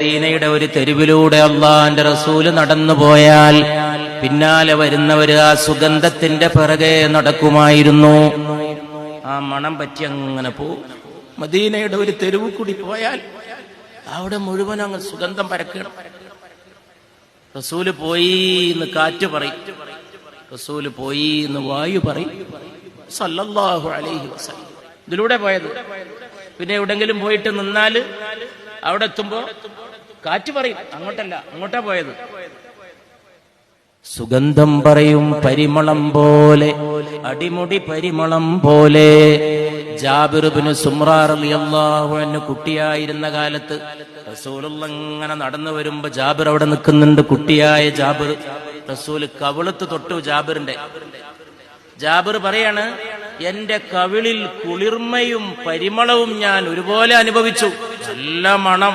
മദീനയുടെ ഒരു തെരുവിലൂടെ അള്ളാന്റെ റസൂൽ നടന്നു പോയാൽ പിന്നാലെ വരുന്നവര് ആ സുഗന്ധത്തിന്റെ പിറകെ നടക്കുമായിരുന്നു. ആ മണം പറ്റി അങ്ങനെ പോവും. മദീനയുടെ ഒരു തെരുവ് കൂടി പോയാൽ അവിടെ മുഴുവൻ അങ്ങ് സുഗന്ധം പരക്കണം. റസൂൽ പോയി എന്ന് കാറ്റ് പറയും. റസൂൽ പോയി എന്ന് വായു പറയും. സല്ലല്ലാഹു അലൈഹി വസല്ലം. ഇതിലൂടെ പോയത്. പിന്നെ എവിടെങ്കിലും പോയിട്ട് നിന്നാൽ അവിടെ എത്തുമ്പോ കാറ്റ് പറയും. അങ്ങോട്ടല്ല അങ്ങോട്ടാ പോയത്. സുഗന്ധം പറയും പരിമളം പോലെ അടിമുടി പരിമളം പോലെ. ജാബിറുബിന് സുമ്രാറിയാഹുവിന് കുട്ടിയായിരുന്ന കാലത്ത് റസൂലുള്ള ഇങ്ങനെ നടന്നു വരുമ്പോ ജാബിർ അവിടെ നിൽക്കുന്നുണ്ട്. കുട്ടിയായ ജാബിർ റസൂൽ കവിളത്ത് തൊട്ടു ജാബിറിന്റെ. ജാബിർ പറയാണ് എന്റെ കവിളിൽ കുളിർമയും പരിമളവും ഞാൻ ഒരുപോലെ അനുഭവിച്ചു. നല്ല മണം.